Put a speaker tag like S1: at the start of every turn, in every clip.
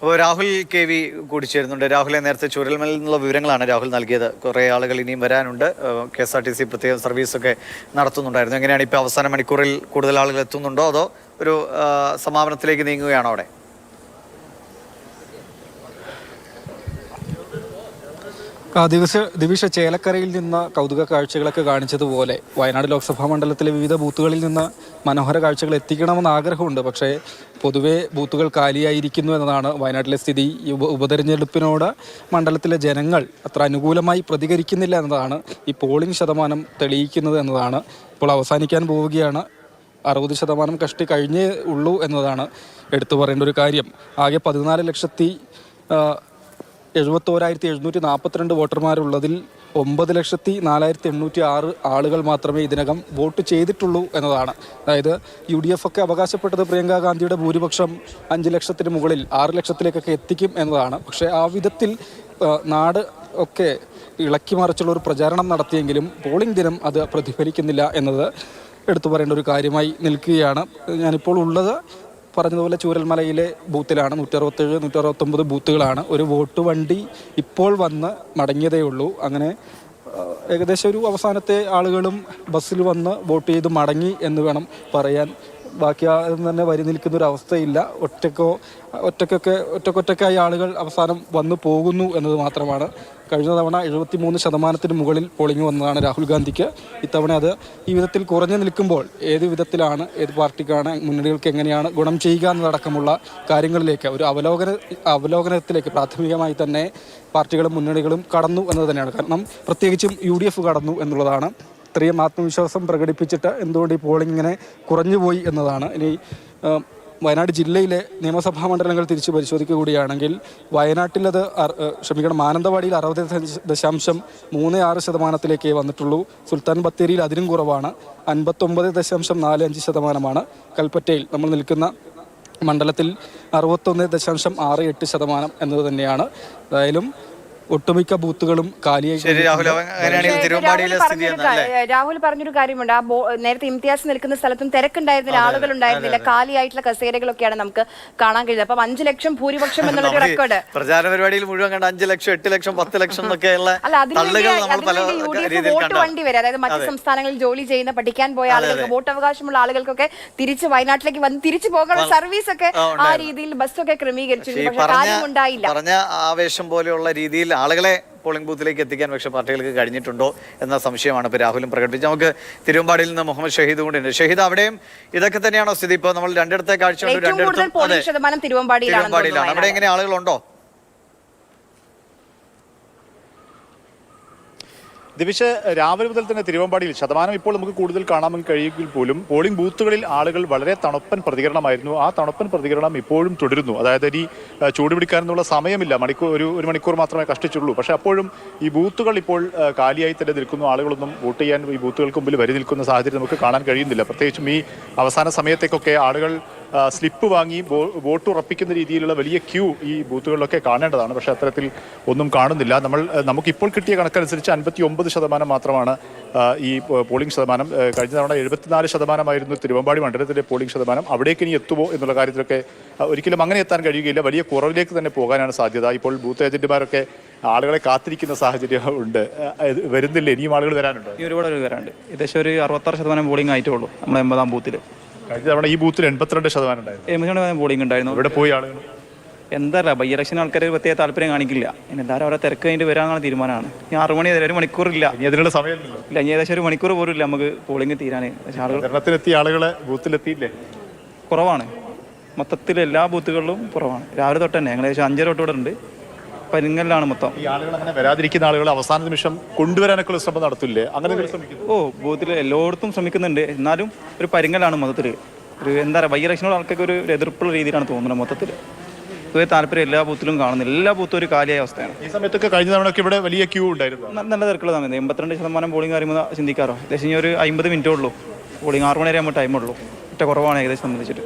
S1: അപ്പോൾ Rahul K V കൂടി ചേരുന്നുണ്ട് രാഹുലെ നേരത്തെ ചുരൽമലിൽ നിന്നുള്ള വിവരങ്ങളാണ് രാഹുൽ നൽകിയത്. കുറേ ആളുകൾ ഇനിയും വരാനുണ്ട്. K S R T C പ്രത്യേക സർവീസൊക്കെ നടത്തുന്നുണ്ടായിരുന്നു. എങ്ങനെയാണ് ഇപ്പോൾ അവസാന മണിക്കൂറിൽ കൂടുതൽ ആളുകൾ എത്തുന്നുണ്ടോ? അതോ ഒരു സമാപനത്തിലേക്ക് നീങ്ങുകയാണോ അവിടെ?
S2: ദിവസ ദിവിഷ ചേലക്കരയിൽ നിന്ന് കൗതുക കാഴ്ചകളൊക്കെ കാണിച്ചതുപോലെ വയനാട് ലോക്സഭാ മണ്ഡലത്തിലെ വിവിധ ബൂത്തുകളിൽ നിന്ന് മനോഹര കാഴ്ചകൾ എത്തിക്കണമെന്ന് ആഗ്രഹമുണ്ട്. പക്ഷേ പൊതുവേ ബൂത്തുകൾ കാലിയായിരിക്കുന്നു എന്നതാണ് വയനാട്ടിലെ സ്ഥിതി. ഉപതെരഞ്ഞെടുപ്പിനോട് മണ്ഡലത്തിലെ ജനങ്ങൾ അത്ര അനുകൂലമായി പ്രതികരിക്കുന്നില്ല എന്നതാണ് ഈ പോളിംഗ് ശതമാനം തെളിയിക്കുന്നത് എന്നതാണ്. ഇപ്പോൾ അവസാനിക്കാൻ പോവുകയാണ്. അറുപത് ശതമാനം കഷ്ടി കഴിഞ്ഞേ ഉള്ളൂ എന്നതാണ് എടുത്തു പറയേണ്ട ഒരു കാര്യം. ആകെ പതിനാല് ലക്ഷത്തി എഴുപത്തോരായിരത്തി എഴുന്നൂറ്റി നാൽപ്പത്തിരണ്ട് വോട്ടർമാരുള്ളതിൽ ഒമ്പത് ലക്ഷത്തി നാലായിരത്തി എണ്ണൂറ്റി ആറ് ആളുകൾ മാത്രമേ ഇതിനകം വോട്ട് ചെയ്തിട്ടുള്ളൂ എന്നതാണ്. അതായത് യു ഡി എഫ് ഒക്കെ അവകാശപ്പെട്ടത് പ്രിയങ്ക ഗാന്ധിയുടെ ഭൂരിപക്ഷം അഞ്ച് ലക്ഷത്തിന് മുകളിൽ ആറ് ലക്ഷത്തിലേക്കൊക്കെ എത്തിക്കും എന്നതാണ്. പക്ഷേ ആ വിധത്തിൽ നാട് ഒക്കെ ഇളക്കി മറിച്ചുള്ള ഒരു പ്രചാരണം നടത്തിയെങ്കിലും പോളിംഗ് ദിനം അത് പ്രതിഫലിക്കുന്നില്ല എന്നത് എടുത്തു പറയേണ്ട ഒരു കാര്യമായി നിൽക്കുകയാണ്. ഞാനിപ്പോൾ ഉള്ളത് പറഞ്ഞതുപോലെ ചൂരൽമലയിലെ ബൂത്തിലാണ്. നൂറ്ററുപത്തേഴ് നൂറ്ററുപത്തൊമ്പത് ബൂത്തുകളാണ്. ഒരു വോട്ട് വണ്ടി ഇപ്പോൾ വന്ന് മടങ്ങിയതേ ഉള്ളൂ. അങ്ങനെ ഏകദേശം ഒരു അവസാനത്തെ ആളുകളും ബസ്സിൽ വന്ന് വോട്ട് ചെയ്ത് മടങ്ങി എന്ന് വേണം പറയാൻ ബാക്കി തന്നെ വരി നിൽക്കുന്ന ഒരു അവസ്ഥയില്ല. ഒറ്റക്കോ ഒറ്റക്കൊക്കെ ഒറ്റക്കൊറ്റക്കായി ആളുകൾ അവസാനം വന്നു പോകുന്നു എന്നത് മാത്രമാണ്. കഴിഞ്ഞ തവണ എഴുപത്തി മൂന്ന് ശതമാനത്തിന് മുകളിൽ പോളിംഗ് വന്നതാണ് രാഹുൽ ഗാന്ധിക്ക്. ഇത്തവണ അത് ഈ വിധത്തിൽ കുറഞ്ഞു നിൽക്കുമ്പോൾ ഏത് വിധത്തിലാണ് ഏത് പാർട്ടിക്കാണ് മുന്നണികൾക്ക് എങ്ങനെയാണ് ഗുണം ചെയ്യുക എന്നതടക്കമുള്ള കാര്യങ്ങളിലേക്ക് ഒരു അവലോകന അവലോകനത്തിലേക്ക് പ്രാഥമികമായി തന്നെ പാർട്ടികളും മുന്നണികളും കടന്നു എന്നത് തന്നെയാണ്. കാരണം പ്രത്യേകിച്ചും യു കടന്നു എന്നുള്ളതാണ് ഇത്രയും ആത്മവിശ്വാസം പ്രകടിപ്പിച്ചിട്ട് എന്തുകൊണ്ട് ഈ പോളിംഗ് ഇങ്ങനെ കുറഞ്ഞുപോയി എന്നതാണ്. ഇനി വയനാട് ജില്ലയിലെ നിയമസഭാ മണ്ഡലങ്ങൾ തിരിച്ച് പരിശോധിക്കുക കൂടിയാണെങ്കിൽ വയനാട്ടിലത് ക്ഷമിക്കണം മാനന്തവാടിയിൽ അറുപത് ദശാംശം മൂന്ന് ആറ് ശതമാനത്തിലേക്കേ വന്നിട്ടുള്ളൂ. സുൽത്താൻ ബത്തേരിയിൽ അതിനും കുറവാണ്. അൻപത്തൊമ്പത് ദശാംശം നാല് അഞ്ച് ശതമാനമാണ്. കൽപ്പറ്റയിൽ നമ്മൾ നിൽക്കുന്ന മണ്ഡലത്തിൽ അറുപത്തൊന്ന് ദശാംശം ആറ് എട്ട് ശതമാനം എന്നത് തന്നെയാണ്. എന്തായാലും ഒട്ടുമിക്ക ബൂത്തുകളും കാലിയായി
S1: ശരി രാഹുൽ അങ്ങനെയാണെങ്കിൽ തിരുവമ്പാടിയിലെ
S3: രാഹുൽ
S1: സ്ഥിതി
S3: പറഞ്ഞൊരു രാഹുൽ പറഞ്ഞൊരു കാര്യമുണ്ട്. ആ നേരത്തെ ഇംതിയാസ് നിൽക്കുന്ന സ്ഥലത്തും തിരക്കുണ്ടായിരുന്നില്ല ആളുകൾ ഉണ്ടായിരുന്നില്ല കാലിയായിട്ടുള്ള കസേരകളൊക്കെയാണ് നമുക്ക് കാണാൻ കഴിയുന്നത്. അപ്പം അഞ്ചു ലക്ഷം ഭൂരിപക്ഷം
S1: എന്നുള്ള
S3: റെക്കോർഡ്
S1: പ്രചാരണ പരിപാടിയിൽ മുഴുവൻ കണ്ട അഞ്ചു ലക്ഷം എട്ട് ലക്ഷം പത്ത് ലക്ഷം എന്നൊക്കെയുള്ള
S3: വോട്ട് വണ്ടി വരെ അതായത് മറ്റു സംസ്ഥാനങ്ങളിൽ ജോലി ചെയ്യുന്ന പഠിക്കാൻ പോയ ആളുകൾക്ക് വോട്ട് അവകാശമുള്ള ആളുകൾക്കൊക്കെ തിരിച്ച് വയനാട്ടിലേക്ക് വന്ന് തിരിച്ചു പോകാനുള്ള സർവീസ് ഒക്കെ
S1: ആ,
S3: രീതിയിൽ ബസ്സൊക്കെ ക്രമീകരിച്ചിരുന്നു പക്ഷെ
S1: പറഞ്ഞ ആവേശം പോലെയുള്ള രീതിയിൽ ആളുകളെ പോളിംഗ് ബൂത്തിലേക്ക് എത്തിക്കാൻ പക്ഷേ പാർട്ടികൾക്ക് കഴിഞ്ഞിട്ടുണ്ടോ എന്ന സംശയമാണ് ഇപ്പോൾ രാഹുലും പ്രകടിപ്പിച്ചത്. നമുക്ക് തിരുവമ്പാടിയിൽ നിന്ന് മുഹമ്മദ് ഷഹീദ് കൂടിയുണ്ട് ഷഹീദ് അവിടെയും ഇതൊക്കെ തന്നെയാണോ സ്ഥിതി? ഇപ്പോൾ നമ്മൾ രണ്ടിടത്തെ കാഴ്ച തിരുവമ്പാടിയിലാണ്. അവിടെ എങ്ങനെ ആളുകളുണ്ടോ?
S4: ദിവിഷ് രാവിലെ മുതൽ തന്നെ തിരുവമ്പാടിയിൽ ശതമാനം ഇപ്പോൾ നമുക്ക് കൂടുതൽ കാണാൻ കഴിയുമെങ്കിൽ പോലും പോളിംഗ് ബൂത്തുകളിൽ ആളുകൾ വളരെ തണുപ്പൻ പ്രതികരണമായിരുന്നു. ആ തണുപ്പൻ പ്രതികരണം ഇപ്പോഴും തുടരുന്നു. അതായത് ഈ ചൂടുപിടിക്കാനെന്നുള്ള ചൂട് സമയമില്ല. മണിക്കൂർ ഒരു ഒരു മണിക്കൂർ മാത്രമേ കഷ്ടിച്ചുള്ളൂ. പക്ഷേ അപ്പോഴും ഈ ബൂത്തുകൾ ഇപ്പോൾ കാലിയായി തന്നെ നിൽക്കുന്നു. ആളുകളൊന്നും വോട്ട് ചെയ്യാൻ ഈ ബൂത്തുകൾക്ക് മുമ്പിൽ വരി നിൽക്കുന്ന സാഹചര്യം നമുക്ക് കാണാൻ കഴിയുന്നില്ല. പ്രത്യേകിച്ചും ഈ അവസാന സമയത്തേക്കൊക്കെ ആളുകൾ സ്ലിപ്പ് വാങ്ങി വോട്ട് ഉറപ്പിക്കുന്ന രീതിയിലുള്ള വലിയ ക്യൂ ഈ ബൂത്തുകളിലൊക്കെ കാണേണ്ടതാണ്. പക്ഷേ അത്തരത്തിൽ ഒന്നും കാണുന്നില്ല. നമ്മൾ നമുക്കിപ്പോൾ കിട്ടിയ കണക്കനുസരിച്ച് അൻപത്തി ഒമ്പത് ശതമാനം മാത്രമാണ് ഈ പോളിംഗ് ശതമാനം. കഴിഞ്ഞ തവണ എഴുപത്തിനാല് ശതമാനമായിരുന്നു തിരുവമ്പാടി മണ്ഡലത്തിലെ പോളിംഗ് ശതമാനം. അവിടേക്ക് ഇനി എത്തുമോ എന്നുള്ള കാര്യത്തിലൊക്കെ ഒരിക്കലും അങ്ങനെ എത്താൻ കഴിയുകയില്ല. വലിയ കുറവിലേക്ക് തന്നെ പോകാനാണ് സാധ്യത. ഇപ്പോൾ ബൂത്ത് ഏജന്റുമാരൊക്കെ ആളുകളെ കാത്തിരിക്കുന്ന സാഹചര്യം ഉണ്ട്. വരുന്നില്ല. ഇനിയും ആളുകൾ വരാനുണ്ട്?
S5: ഒരുപാട് വരാനുണ്ട്. ഏകദേശം ഒരു അറുപത്താറ് ശതമാനം പോളിംഗ് ആയിട്ടേ ഉള്ളൂ നമ്മുടെ എൺപതാം ബൂത്തിൽ.
S4: കഴിഞ്ഞ തവണ ഈ ബൂത്തിൽ എൺപത്തിരണ്ട് ശതമാനം ഉണ്ടായിരുന്നു.
S5: എൺപത് ശതമാനം പോളിംഗ് ഉണ്ടായിരുന്നു.
S4: ഇവിടെ പോയി ആളുകൾ.
S5: എന്താ ബൈ ഇലക്ഷൻ ആൾക്കാർ പ്രത്യേക താല്പര്യം കാണിക്കില്ല. ഇനി എന്തായാലും അവരെ തിരക്ക് കഴിഞ്ഞിട്ട് വരാനുള്ള തീരുമാനമാണ്. ഇനി ആറു മണി ഒരു മണിക്കൂറില്ല
S4: ഇനി അതിനുള്ള സമയമില്ലല്ലോ.
S5: ഇല്ല ഇനി ഏകദേശം ഒരു മണിക്കൂർ പോലും ഇല്ല നമുക്ക് പോളിംഗ് തീരാൻ പക്ഷേ ആളുകൾ
S4: പ്രചരണത്തിനെത്തിയ ആളുകളെ ബൂത്തിലെത്തിയില്ലേ?
S5: കുറവാണ്. മൊത്തത്തിൽ എല്ലാ ബൂത്തുകളിലും കുറവാണ്. രാവിലെ തൊട്ട് തന്നെ ഏകദേശം അഞ്ചര തൊട്ട് ഇവിടെ ഉണ്ട്. പരിങ്ങലിലാണ് മൊത്തം.
S4: ഈ ആളുകൾ അങ്ങനെ വരാതിരിക്കുന്ന ആളുകൾ അവസാന നിമിഷം കൊണ്ടുവരാനൊക്കെ ശ്രമം നടത്തില്ലേ? അങ്ങനെ
S5: ഓ ബൂത്തിൽ എല്ലായിടത്തും ശ്രമിക്കുന്നുണ്ട്. എന്നാലും ഒരു പരിങ്ങലാണ് മൊത്തത്തിൽ ഒരു എന്താ പറയുക ബൈ ഇലക്ഷനോട് ആൾക്കൊക്കെ ഒരു എതിർപ്പുള്ള രീതിയിലാണ് തോന്നുന്നത് മൊത്തത്തിൽ പൊതുവെ താല്പര്യം എല്ലാ ബൂത്തിലും കാണുന്നില്ല. എല്ലാ ബൂത്തും ഒരു കാലിയായ അവസ്ഥയാണ്.
S4: ഈ സമയത്തൊക്കെ കഴിഞ്ഞ തവണയൊക്കെ ഇവിടെ വലിയ ക്യൂ ഉണ്ടായിരുന്നു.
S5: നല്ല തിരക്കുള്ള സമയത്ത്. എൺപത്തിരണ്ട് ശതമാനം ബോളിംഗ് കാര്യങ്ങൾ ചിന്തിക്കാറോ. ഏകദേശം ഒരു അമ്പത് മിനിറ്റേ ഉള്ളൂ. ബോളിംഗ് ആറ് മണി വരെ ആകുമ്പോൾ ടൈമുള്ളൂ ഒറ്റ കുറവാണ് ഏകദേശം സംബന്ധിച്ചിട്ട്.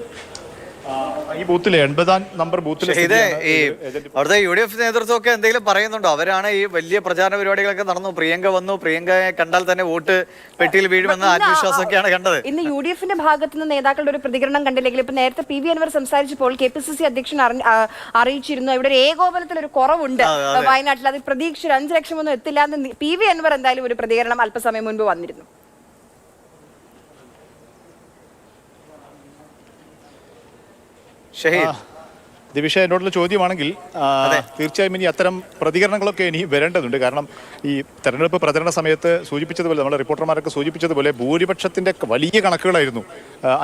S4: ഈ ബൂത്തിലെ എൺപതാം നമ്പർ
S1: ഇത് ഈ അവിടുത്തെ യു ഡി എഫ് നേതൃത്വമൊക്കെ എന്തെങ്കിലും പറയുന്നുണ്ടോ? അവരാണ് ഈ വലിയ പ്രചാരണ പരിപാടികളൊക്കെ നടന്നു. പ്രിയങ്ക വന്നു. പ്രിയങ്കയെ കണ്ടാൽ തന്നെ വോട്ട് പെട്ടിയിൽ വീഴുമെന്ന ആത്മവിശ്വാസമൊക്കെയാണ് കണ്ടത്.
S3: ഇന്ന് യു ഡി എഫിന്റെ ഭാഗത്ത് നിന്ന് നേതാക്കളുടെ ഒരു പ്രതികരണം കണ്ടില്ലെങ്കിൽ ഇപ്പൊ നേരത്തെ പി വി അൻവർ സംസാരിച്ചപ്പോൾ കെ പി സി സി അധ്യക്ഷൻ അറിയിച്ചിരുന്നു. ഇവിടെ ഒരു ഏകോപനത്തിൽ ഒരു കുറവുണ്ട് വയനാട്ടിൽ അത് പ്രതീക്ഷ ഒരു അഞ്ചു ലക്ഷം ഒന്നും എത്തില്ല എന്ന് പി വി അൻവർ എന്തായാലും ഒരു പ്രതികരണം അല്പസമയം മുൻപ് വന്നിരുന്നു.
S1: ഷഹീദ്.
S4: ദിവിഷ എന്നോടുള്ള ചോദ്യമാണെങ്കിൽ തീർച്ചയായും ഇനി അത്തരം പ്രതികരണങ്ങളൊക്കെ ഇനി വരേണ്ടതുണ്ട്. കാരണം ഈ തെരഞ്ഞെടുപ്പ് പ്രചരണ സമയത്ത് സൂചിപ്പിച്ചതുപോലെ നമ്മുടെ റിപ്പോർട്ടർമാരൊക്കെ സൂചിപ്പിച്ചതുപോലെ ഭൂരിപക്ഷത്തിന്റെ വലിയ കണക്കുകളായിരുന്നു.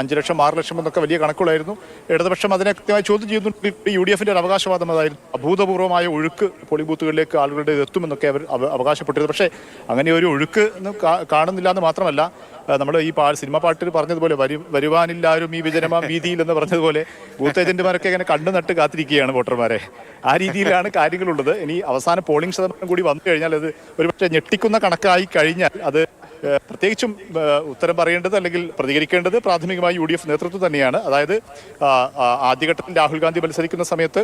S4: അഞ്ച് ലക്ഷം ആറ് ലക്ഷം എന്നൊക്കെ വലിയ കണക്കുകളായിരുന്നു. ഇടതുപക്ഷം അതിനെ കൃത്യമായി ചോദ്യം ചെയ്യുന്നുണ്ട്. യു ഡി എഫിന്റെ ഒരു അവകാശവാദം അതായിരുന്നു. അഭൂതപൂർവമായ ഒഴുക്ക് പോളിംഗ് ബൂത്തുകളിലേക്ക് ആളുകളുടെ എത്തുമെന്നൊക്കെ അവർ അവകാശപ്പെട്ടിരുന്നു. പക്ഷേ അങ്ങനെ ഒരു ഒഴുക്ക് കാണുന്നില്ല എന്ന് മാത്രമല്ല നമ്മൾ ഈ പാ സിനിമ പാട്ടിൽ പറഞ്ഞതുപോലെ വരു വരുവാനില്ലാരും ഈ വിജനമാം വീതിയിൽ എന്ന് പറഞ്ഞതുപോലെ ബൂത്ത് ഏജന്റുമാരൊക്കെ ഇങ്ങനെ കണ്ടു നട്ട് കാത്തിരിക്കുകയാണ് വോട്ടർമാരെ. ആ രീതിയിലാണ് കാര്യങ്ങളുള്ളത്. ഇനി അവസാന പോളിംഗ് ശതമാനം കൂടി വന്നു കഴിഞ്ഞാൽ അത് ഒരുപക്ഷെ ഞെട്ടിക്കുന്ന കണക്കായി കഴിഞ്ഞാൽ അത് പ്രത്യേകിച്ചും ഉത്തരം പറയേണ്ടത് അല്ലെങ്കിൽ പ്രതികരിക്കേണ്ടത് പ്രാഥമികമായി യു ഡി എഫ് നേതൃത്വം തന്നെയാണ്. അതായത് ആദ്യഘട്ടത്തിൽ രാഹുൽ ഗാന്ധി മത്സരിക്കുന്ന സമയത്ത്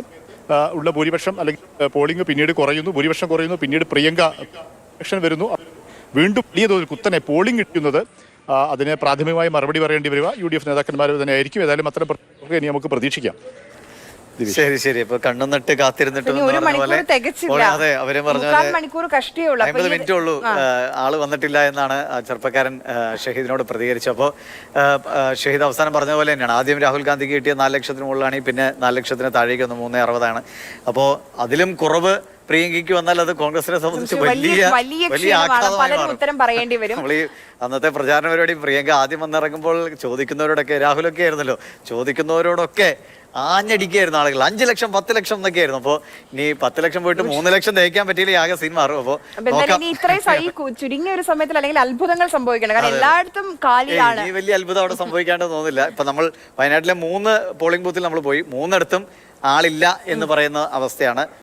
S4: ഉള്ള ഭൂരിപക്ഷം അല്ലെങ്കിൽ പോളിംഗ് പിന്നീട് കുറയുന്നു ഭൂരിപക്ഷം കുറയുന്നു പിന്നീട് പ്രിയങ്ക വരുന്നു. വീണ്ടും വലിയ തോതിൽ കുത്തനെ പോളിംഗ് കിട്ടുന്നത് അതിന് പ്രാഥമികമായി മറുപടി പറയേണ്ടി വരിക. യു ഡി എഫ് നേതാക്കന്മാർ തന്നെ ആയിരിക്കും ഏതായാലും അത്തരം ഇനി നമുക്ക് പ്രതീക്ഷിക്കാം.
S1: ശരി ശരി. ഇപ്പൊ കണ്ണും നട്ട് കാത്തിരുന്നിട്ട് അതെ അവരെ പറഞ്ഞ
S3: മുക്കാൽ കഷ്ടിയേ ഉള്ളൂ. അപ്പൊ
S1: അമ്പത് മിനിറ്റ് ഉള്ളൂ. ആൾ വന്നിട്ടില്ല എന്നാണ് ചെറുപ്പക്കാരൻ ഷഹീദിനോട് പ്രതികരിച്ചത്. അപ്പോൾ ഷഹീദ് അവസാനം പറഞ്ഞ പോലെ തന്നെയാണ്. ആദ്യം രാഹുൽ ഗാന്ധിക്ക് കിട്ടിയ നാല് ലക്ഷത്തിന് മുകളിലാണ്. പിന്നെ നാല് ലക്ഷത്തിന് താഴേക്ക് ഒന്ന് മൂന്ന് അറുപതാണ്. അപ്പോൾ അതിലും കുറവ് പ്രിയങ്കയ്ക്ക് വന്നാൽ അത് കോൺഗ്രസിനെ സംബന്ധിച്ച്
S3: വലിയ
S1: വലിയ
S3: പലരും. ഉത്തരം പറയേണ്ടി വരും.
S1: നമ്മൾ ഈ അന്നത്തെ പ്രചാരണ പരിപാടി പ്രിയങ്ക ആദ്യം വന്നിറങ്ങുമ്പോൾ ചോദിക്കുന്നവരോടൊക്കെ രാഹുലൊക്കെ ആയിരുന്നല്ലോ. ചോദിക്കുന്നവരോടൊക്കെ ആഞ്ഞടിക്കായിരുന്നു ആളുകൾ. അഞ്ചു ലക്ഷം പത്ത് ലക്ഷം എന്നൊക്കെ ആയിരുന്നു അപ്പോൾ ഇനി പത്ത് ലക്ഷം പോയിട്ട് മൂന്ന് ലക്ഷം തയ്ക്കാൻ പറ്റിയില്ല? ആകെ സീൻ മാറും. അപ്പോൾ
S3: ഇത്രയും ചുരുങ്ങിയ ഒരു സമയത്തിൽ അല്ലെങ്കിൽ അത്ഭുതങ്ങൾ സംഭവിക്കണം. കാരണം എല്ലായിടത്തും കാലിയാണ്
S1: ഈ വലിയ അത്ഭുതം അവിടെ സംഭവിക്കാണ്ട് തോന്നുന്നില്ല. ഇപ്പൊ നമ്മൾ വയനാട്ടിലെ മൂന്ന് പോളിംഗ് ബൂത്തിൽ നമ്മൾ പോയി. മൂന്നിടത്തും ആളില്ല എന്ന് പറയുന്ന അവസ്ഥയാണ്.